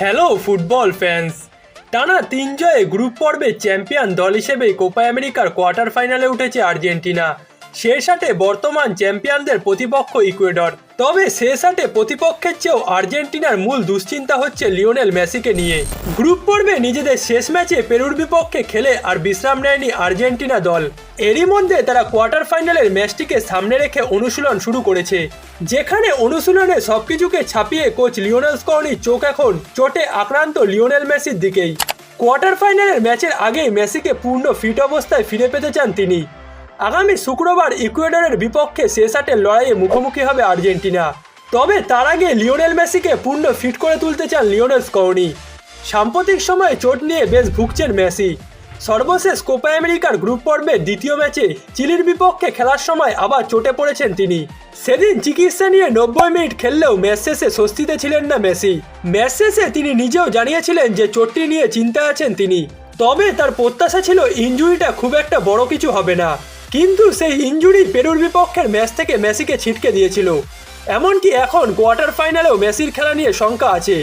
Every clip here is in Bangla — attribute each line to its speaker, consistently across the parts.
Speaker 1: হ্যালো ফুটবল ফ্যান্স টানা তিন জয়ে গ্রুপ পর্বে চ্যাম্পিয়ন দল হিসেবে কোপা আমেরিকার কোয়ার্টার ফাইনালে উঠেছে আর্জেন্টিনা। শেষ আটে বর্তমান চ্যাম্পিয়নদের প্রতিপক্ষ ইকুয়েডর। তবে শেষ আটে প্রতিপক্ষের চেয়েও আর্জেন্টিনার মূল দুশ্চিন্তা হচ্ছে লিওনেল মেসিকে নিয়ে। গ্রুপ পর্বে নিজেদের শেষ ম্যাচে পেরুর বিপক্ষে খেলে আর বিশ্রাম নেয়নি আর্জেন্টিনা দল। এরই মধ্যে তারা কোয়ার্টার ফাইনালের ম্যাচটিকে সামনে রেখে অনুশীলন শুরু করেছে। যেখানে অনুশীলনে সবকিছুকে ছাপিয়ে কোচ লিওনেল স্কর্নির চোখ এখন চোটে আক্রান্ত লিওনেল মেসির দিকেই। কোয়ার্টার ফাইনালের ম্যাচের আগেই মেসিকে পূর্ণ ফিট অবস্থায় ফিরে পেতে চান তিনি। আগামী শুক্রবার ইকুয়েডরের বিপক্ষে শেষ আটের লড়াইয়ে মুখোমুখি হবে আর্জেন্টিনা। তবে তার আগে লিওনেল মেসিকে পূর্ণ ফিট করে তুলতে চান লিওনেল স্কর্নি। সাম্প্রতিক সময়ে চোট নিয়ে বেশ ভুগছেন মেসি। সর্বশেষ কোপা আমেরিকার গ্রুপ পর্বের দ্বিতীয় ম্যাচে চিলির বিপক্ষে খেলার সময় আবার চোটে পড়েছেন তিনি। সেদিন চিকিৎসা নিয়ে নব্বই মিনিট খেললেও ম্যাচ শেষে স্বস্তিতে ছিলেন না মেসি। ম্যাচ শেষে তিনি নিজেও জানিয়েছিলেন যে চোটটি নিয়ে চিন্তায় আছেন তিনি। তবে তার প্রত্যাশা ছিল ইঞ্জুরিটা খুব একটা বড় কিছু হবে না। কিন্তু সেই ইঞ্জুরি পেরুর বিপক্ষের ম্যাচ থেকে মেসিকে ছিটকে দিয়েছিল। এমনকি এখন কোয়ার্টার ফাইনালেও মেসির খেলা নিয়ে শঙ্কা আছে।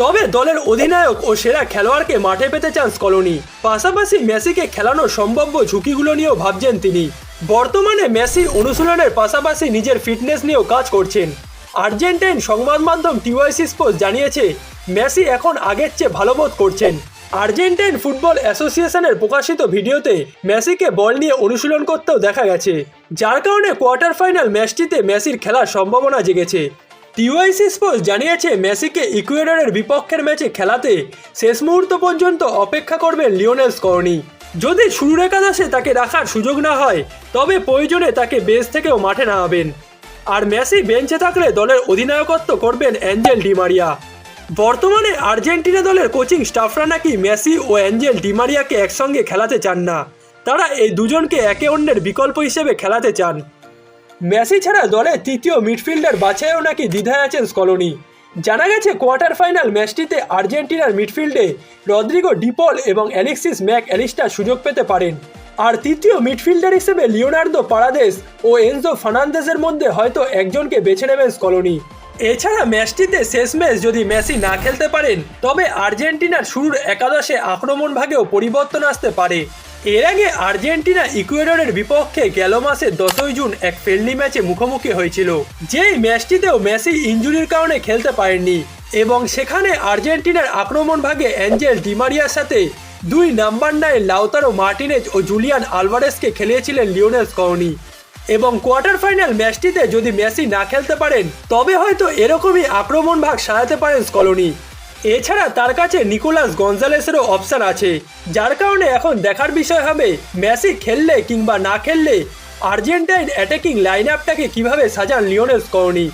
Speaker 1: তবে দলের অধিনায়ক ও সেরা খেলোয়াড়কে মাঠে পেতে চান স্কলনি। পাশাপাশি মেসিকে খেলানোর সম্ভাব্য ঝুঁকিগুলো নিয়েও ভাবছেন তিনি। বর্তমানে মেসি অনুশীলনের পাশাপাশি নিজের ফিটনেস নিয়েও কাজ করছেন। আর্জেন্টাইন সংবাদ মাধ্যম টিওয়াইসি স্পোর্টস জানিয়েছে, মেসি এখন আগের চেয়ে ভালো বোধ করছেন। আর্জেন্টাইন ফুটবল অ্যাসোসিয়েশনের প্রকাশিত ভিডিওতে মেসিকে বল নিয়ে অনুশীলন করতেও দেখা গেছে, যার কারণে কোয়ার্টার ফাইনাল ম্যাচটিতে মেসির খেলার সম্ভাবনা জেগেছে। টিওয়াইসি স্পোর্টস জানিয়েছে মেসিকে ইকুয়েডরের বিপক্ষের ম্যাচে খেলাতে শেষ মুহূর্ত পর্যন্ত অপেক্ষা করবেন লিওনেল স্কর্নি। যদি শুরুর একাদশে তাকে রাখার সুযোগ না হয়, তবে প্রয়োজনে তাকে বেঞ্চ থেকেও মাঠে নামাবেন। আর মেসি বেঞ্চে থাকলে দলের অধিনায়কত্ব করবেন অ্যাঞ্জেল ডিমারিয়া বর্তমানে আর্জেন্টিনা দলের কোচিং স্টাফরা নাকি মেসি ও অ্যাঞ্জেল ডিমারিয়াকে একসঙ্গে খেলাতে চান না। তারা এই দুজনকে একে অন্যের বিকল্প হিসেবে খেলাতে চান। মেসি ছাড়া দলের তৃতীয় মিডফিল্ডার বাছাইও নাকি দ্বিধায় আছেন স্কলনি। জানা গেছে, কোয়ার্টার ফাইনাল ম্যাচটিতে আর্জেন্টিনার মিডফিল্ডে রদ্রিগো ডিপল এবং অ্যালেক্সিস ম্যাক অ্যালিস্টার সুযোগ পেতে পারেন। আর তৃতীয় মিডফিল্ডার হিসেবে লিওনার্দো পারাদেস ও এনজো ফার্নান্দেজের মধ্যে হয়তো একজনকে বেছে নেবেন স্কলনি। এছাড়া ম্যাচটিতে শেষ ম্যাচ যদি মেসি না খেলতে পারেন, তবে আর্জেন্টিনার শুরুর একাদশে আক্রমণ ভাগেও পরিবর্তন আসতে পারে। এর আগে আর্জেন্টিনা ইকুয়েডরের বিপক্ষে গেল মাসের দশই জুন এক ফ্রেন্ডলি ম্যাচে মুখোমুখি হয়েছিল, যেই ম্যাচটিতেও মেসি ইঞ্জুরির কারণে খেলতে পারেননি এবং সেখানে আর্জেন্টিনার আক্রমণ ভাগে অ্যাঞ্জেল ডিমারিয়ার সাথে দুই নাম্বার নাইন লাউতারো মার্টিনেজ ও জুলিয়ান আলভারেসকে খেলিয়েছিলেন লিওনেল স্কর্নি। এবং কোয়ার্টার ফাইনাল ম্যাচটিতে যদি মেসি না খেলতে পারেন, তবে হয়তো এরকমই আক্রমণ ভাগ সারাতে পারেন স্কলোনি। এছাড়া তার কাছে নিকোলাস গঞ্জালেসেরও অপশান আছে, যার কারণে এখন দেখার বিষয় হবে মেসি খেললে কিংবা না খেললে আর্জেন্টাইন অ্যাটাকিং লাইন আপটাকে কীভাবে সাজান লিওনেল স্কর্নি